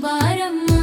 வாரம்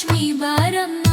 ലക്ഷ്മി ഭാരം